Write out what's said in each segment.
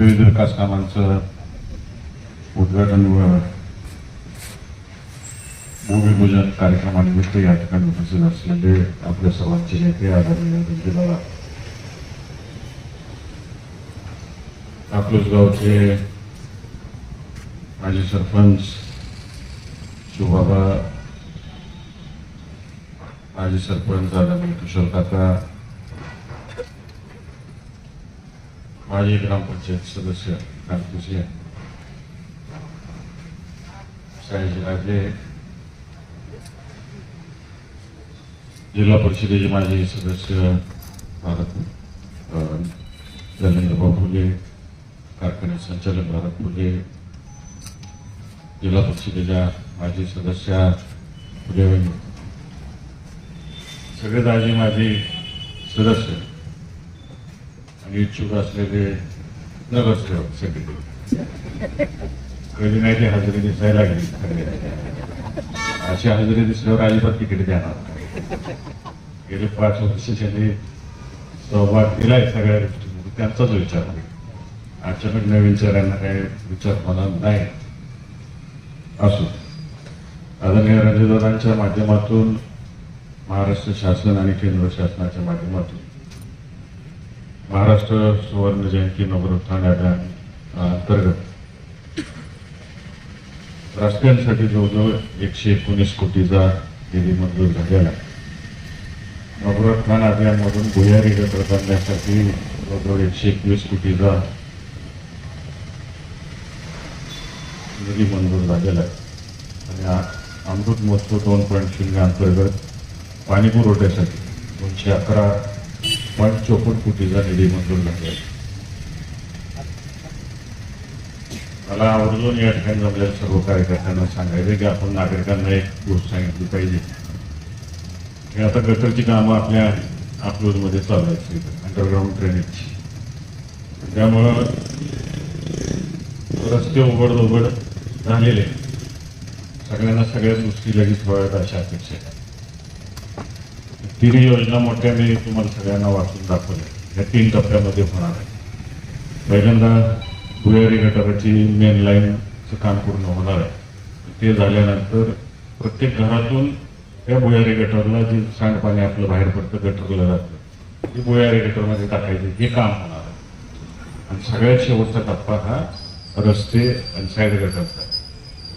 विविध विकास कामांचं उद्घाटन व भूमिपूजन कार्यक्रमानिमित्त या ठिकाणी उपस्थित असलेले आपल्या सर्वांचे नेते आदरणीय दिंडीला अकलूज गावचे माजी सरपंच शिवबाबा माजी सरपंच आदरणीय किशोर काका माझे ग्रामपंचायत सदस्य कांतुसे शाळेचे राजे जिल्हा परिषदेचे माजी सदस्य भारत धनेंद्रभाऊ फुले कारखाने संचालक भारत फुले जिल्हा परिषदेच्या माजी सदस्या फुले सगळे दाजी माझे सदस्य. आणि इच्छुक असलेले नगरसेवक सगळे कधी नाही ते हजेरी दिसायला लागली. अशी हजेरी दिसल्यावर अजिबात तिकीट देणार गेले पाच वर्ष त्यांनी सहभाग दिलाय सगळ्या गोष्टी. त्यांचाच विचार आहे. अचानक नवीन चेहऱ्यांना काही विचार होणार नाही. असो. आदरणीय रणजितदादांच्या माध्यमातून महाराष्ट्र शासन आणि केंद्र शासनाच्या माध्यमातून महाराष्ट्र सुवर्ण जयंती नवरत्न अभियान अंतर्गत. रस्त्यांसाठी जवळजवळ एकशे एकोणीस कोटीचा निधी मंजूर झालेला आहे. अभियानमधून भुयारी गटर बांधण्यासाठी जवळजवळ एकशे एकवीस कोटीचा निधी मंजूर झालेला आहे. आणि अमृत महोत्सव दोन पॉईंट शून्य अंतर्गत पाणी पुरवठ्यासाठी दोनशे अकरा पॉईंट चोपन्न कोटीचा निधी मंजूर झाला मला आवर्जून या ठिकाणी जमलेल्या सर्व कार्यकर्त्यांना सांगायचं की आपण नागरिकांना एक गोष्ट सांगितली पाहिजे. की आता गटरची कामं आपल्या अकलूजमध्ये चालू आहेत अंडरग्राऊंड ड्रेनेजची त्यामुळं रस्ते उघड उघड झालेले सगळ्यांना सगळ्या गोष्टी लगेच व्हाव्यात अशा अपेक्षा आहे तिन्ही योजना मोठ्याने तुम्हाला सगळ्यांना वाचून दाखवल्या. या तीन टप्प्यामध्ये होणार आहे पहिल्यांदा भुयारी गटाराची मेन लाईनचं काम पूर्ण होणार आहे. ते झाल्यानंतर प्रत्येक घरातून त्या भुयारी गटारला जे सांडपाणी आपलं बाहेर पडतं गटरला जातं ते भुयारी गटरमध्ये टाकायचं हे काम होणार आहे. आणि सगळ्यात शेवटचा टप्पा हा रस्ते आणि साईड गटारचा आहे.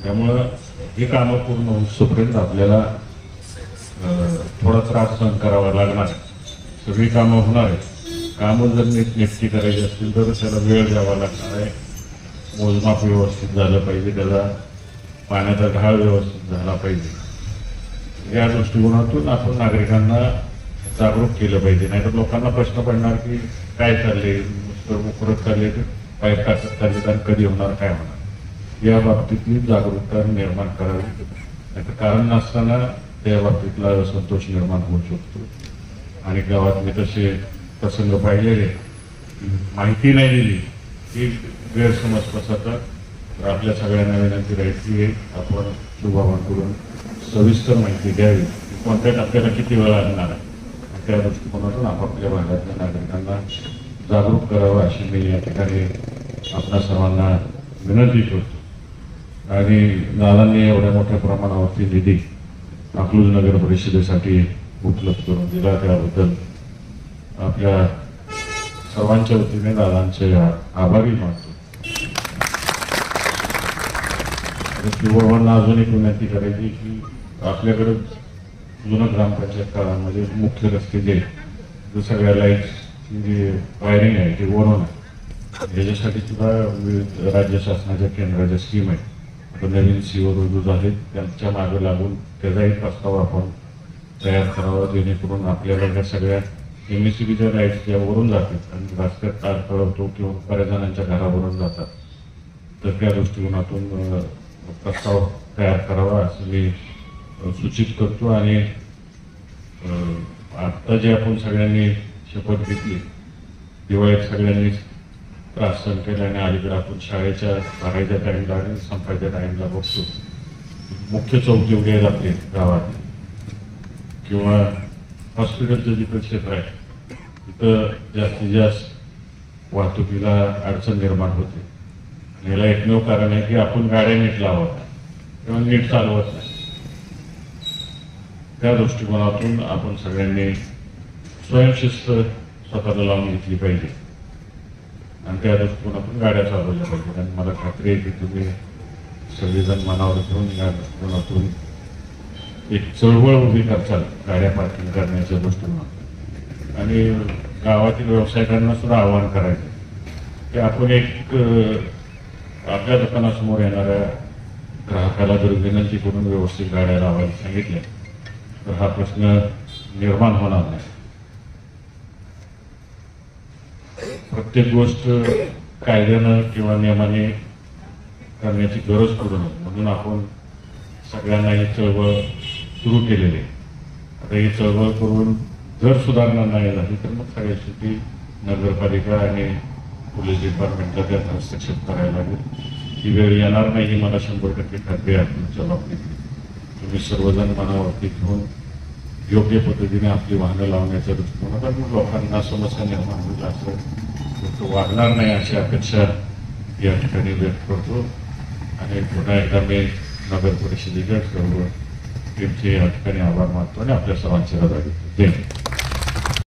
त्यामुळं ही कामं पूर्ण होईपर्यंत आपल्याला थोडा त्रास सहन करावा लागणार. आहे. सगळी कामं होणार आहे कामं जर नीट नेटकी करायची असतील तर त्याला वेळ द्यावा लागणार आहे. मोजमाप व्यवस्थित झालं पाहिजे. त्याचा पाण्याचा ढाळ व्यवस्थित झाला पाहिजे. या दृष्टिकोनातून आपण नागरिकांना जागरूक केलं पाहिजे. नाहीतर लोकांना प्रश्न पडणार की काय चालले नुसतं उकरत चालले पाईप टाकत चालले तर कधी होणार? काय होणार? या बाबतीतली जागरूकता निर्माण करावी. नाहीतर कारण नसताना त्या बाबतीतला संतोष निर्माण होऊ शकतो. आणि गावात मी तसे प्रसंग पाहिलेले माहिती नाही दिली ही गैरसमज पसरतात तर आपल्या सगळ्यांना विनंती राहायची आहे आपण शुभाबांकडून सविस्तर माहिती द्यावी. की कोणत्या टप्प्याला किती वेळ लागणार आहे? त्या दृष्टिकोनातून आपापल्या भागातल्या नागरिकांना जागरूक करावं अशी मी या ठिकाणी आपल्या सर्वांना विनंती करतो. आणि दादांनी एवढ्या मोठ्या प्रमाणावरती निधी अकलूज नगर परिषदेसाठी उपलब्ध करून दिला. त्याबद्दल आपल्या सर्वांच्या वतीने दादांचे आभारी मानतो. शिवभावांना अजून एक विनंती करायची की आपल्याकडे जुनं ग्रामपंचायत काळामध्ये मुख्य रस्ते जे सगळ्या लाईटची जी वायरिंग आहे ती वरून आहे याच्यासाठी सुद्धा विविध राज्य शासनाच्या केंद्राच्या स्कीम आहेत. नवीन सीओ रुजू झालेत त्यांच्या मागे लागून त्याचाही प्रस्ताव आपण तयार करावा जेणेकरून आपल्याला त्या सगळ्या एम एस सी बीच्या राईट्स ज्या वरून जातात आणि रस्त्यात तार कळवतो किंवा बऱ्याच जणांच्या घरावरून जातात. तर त्या दृष्टिकोनातून प्रस्ताव तयार करावा असं मी सूचित करतो आणि आत्ता जे आपण सगळ्यांनी शपथ घेतली दिवाळीत सगळ्यांनी त्रास सहन केला आणि अलीकडे आपण शाळेच्या भरायच्या टाईमला आणि संपायच्या टाईमला बघतो मुख्य चौक जेवढे लागते गावात किंवा हॉस्पिटलचं जिथं क्षेत्र आहे तिथं जास्तीत जास्त वाहतुकीला अडचण निर्माण होते आणि याला एकमेव कारण आहे की आपण गाड्या नीट लावत नाही किंवा नीट चालवत नाही त्या दृष्टिकोनातून आपण सगळ्यांनी स्वयंशिस्त स्वतःला लावून घेतली पाहिजे आणि त्या दृष्टिकोनातून गाड्या चालवल्या पाहिजेत. आणि मला खात्री आहे की तुम्ही सगळेजण मनावर घेऊन या दृष्टिकोनातून एक चळवळ उभी करचाल गाड्या पार्किंग करण्याच्या दृष्टीनं आणि गावातील व्यावसायिकांना सुद्धा आवाहन करायचं की आपण एक आपल्या दुकानासमोर येणाऱ्या ग्राहकाला जर विनंती करून व्यवस्थित गाड्या लावायला सांगितल्या तर हा प्रश्न निर्माण होणार नाही. प्रत्येक गोष्ट कायद्यानं किंवा नियमाने करण्याची गरज पडू नये म्हणून आपण सगळ्यांना ही चळवळ सुरू केलेली आहे. आता ही चळवळ करून जर सुधारणा नाही झाली तर मग सगळ्या शेवटी नगरपालिका आणि पोलीस डिपार्टमेंटला त्यात हस्तक्षेप करायला लागेल. ही वेळ येणार नाही ही मला शंभर टक्के खात्री आहे. तुमच्या बाबतीत तुम्ही सर्वजण मनावरती घेऊन योग्य पद्धतीने आपली वाहनं लावण्याच्या दृष्टिकोनातून मग लोकांना समस्या निर्माण होईल असं वाढणार नाही अशी अपेक्षा या ठिकाणी व्यक्त करतो. आणि पुन्हा एकदा मी नगर परिषदेच्या सर्व टीमचे या ठिकाणी आभार मानतो आणि आपल्या सर्वांची रजा घेतो जय